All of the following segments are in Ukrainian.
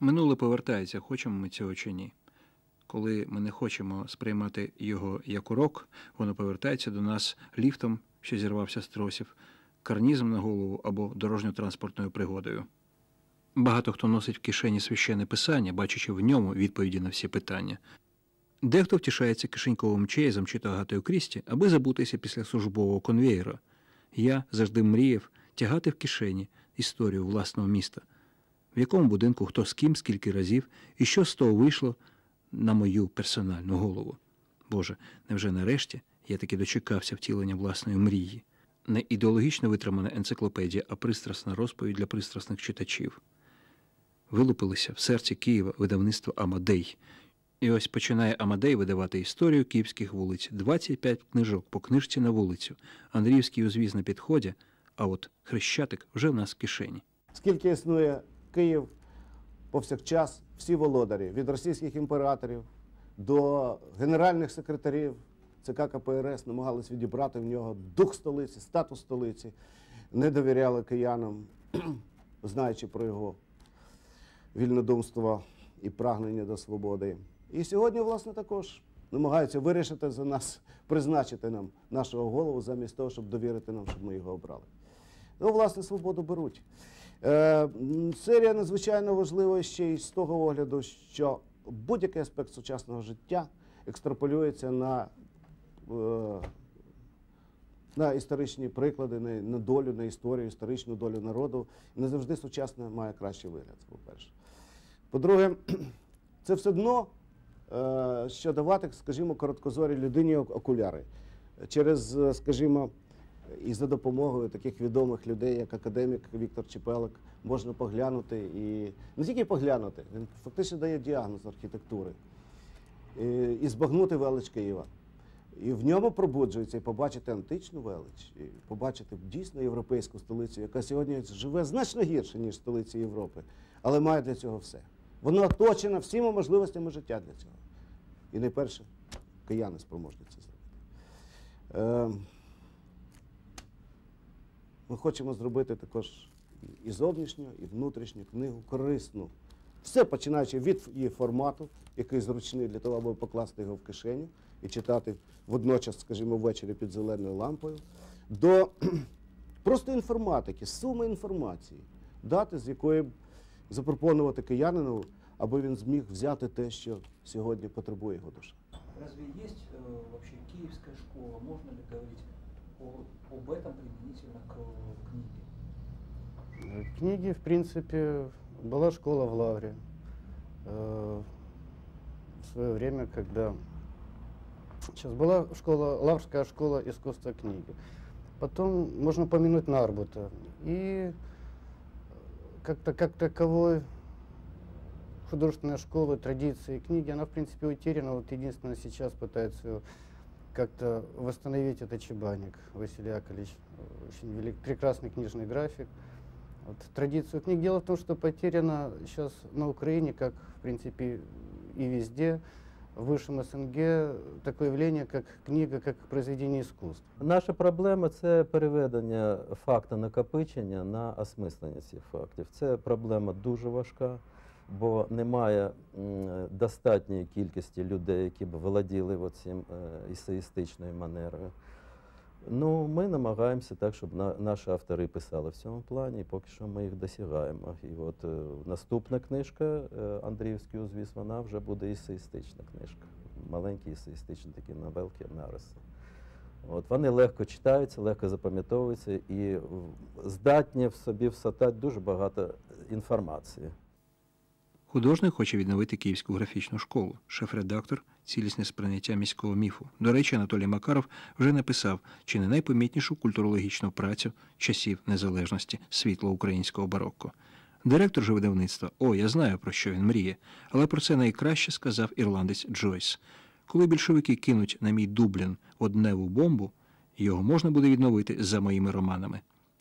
Минуле повертається, хочемо ми цього чи ні. Коли ми не хочемо сприймати його як урок, воно повертається до нас ліфтом, що зірвався з тросів, карнізом на голову або дорожньо-транспортною пригодою. Багато хто носить в кишені священне писання, бачачи в ньому відповіді на всі питання. Дехто втішається кишеньковим чеєзом чи то Агатою Крісті, аби забутися після службового конвеєра. Я завжди мріяв тягати в кишені історію власного міста, в якому будинку хто з ким, скільки разів, і що з того вийшло на мою персональну голову. Боже, невже нарешті я таки дочекався втілення власної мрії? Не ідеологічно витримана енциклопедія, а пристрасна розповідь для пристрасних читачів. Вилупилися в серці Києва видавництво Амадей. І ось починає Амадей видавати історію київських вулиць. 25 книжок по книжці на вулицю. Андріївський узвіз на підході, а от Хрещатик вже в нас в кишені. Скільки існує Київ повсякчас, всі володарі, від російських імператорів до генеральних секретарів ЦК КПРС намагались відібрати в нього дух столиці, статус столиці, не довіряли киянам, знаючи про його вільнодумство і прагнення до свободи. І сьогодні, власне, також намагаються вирішити за нас, призначити нам нашого голову замість того, щоб довірити нам, щоб ми його обрали. Ну, власне, свободу беруть. Е, серія надзвичайно важлива ще й з того огляду, що будь-який аспект сучасного життя екстраполюється на, е, на історичні приклади, на, долю, на історію, історичну долю народу. Не завжди сучасне має кращий вигляд, по-перше. По-друге, це все одно, е, що давати, скажімо, короткозорій людині окуляри. Через, скажімо, і за допомогою таких відомих людей, як академік Віктор Чепелик, можна поглянути і не тільки поглянути, він фактично дає діагноз архітектури і, і збагнути велич Києва. І в ньому пробуджується і побачити античну велич, і побачити дійсно європейську столицю, яка сьогодні живе значно гірше, ніж столиці Європи, але має для цього все. Вона оточена всіма можливостями життя для цього. І найперше, кияни спроможні це зробити. Е, ми хочемо зробити також і зовнішню, і внутрішню книгу корисну. Все починаючи від її формату, який зручний для того, аби покласти його в кишеню і читати водночас, скажімо, ввечері під зеленою лампою, до просто інформатики, суми інформації, дати, з якої запропонувати киянину, аби він зміг взяти те, що сьогодні потребує його душа. Разве есть э, вообще киевская школа? Можно ли говорить об этом применительно к книге? Э, Книги, в принципе, была школа в Лавре. Э, В свое время, когда... Сейчас была школа, Лаврская школа искусства книги. Потом можно помянуть Нарбута. И как-то как таковой художественная школа, традиции книги, она, в принципе, утеряна. Вот единственное, сейчас пытается её как-то восстановить это Чебаник Василий Яковлевич. Очень велик, прекрасный книжный график. Вот, традицию книг. Дело в том, что потеряно сейчас на Украине, как в принципе и везде, в высшем СНГ, такое явление, как книга, как произведение искусства. Наша проблема це переведення факту накопичення на осмислення цих фактів. Це проблема дуже важка, бо немає достатньої кількості людей, які б володіли цим есеїстичною манерою. Ну, ми намагаємося так, щоб на, наші автори писали в цьому плані, і поки що ми їх досягаємо. І от е, наступна книжка е, Андріївський узвіз, вона вже буде есеїстична книжка. Маленькі есеїстичні такі новелки, нариси. От, вони легко читаються, легко запам'ятовуються і здатні в собі всотати дуже багато інформації. Художник хоче відновити Київську графічну школу. Шеф-редактор цілісне сприйняття міського міфу. До речі, Анатолій Макаров вже написав чи не найпомітнішу культурологічну працю часів незалежності світло українського барокко. Директор же видавництва, о, я знаю, про що він мріє, але про це найкраще сказав ірландець Джойс. Коли більшовики кинуть на мій Дублін одневу бомбу, його можна буде відновити за моїми романами.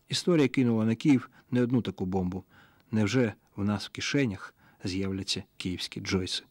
Історія кинула на Київ не одну таку бомбу. Невже в нас в кишенях з'являться київські Джойси?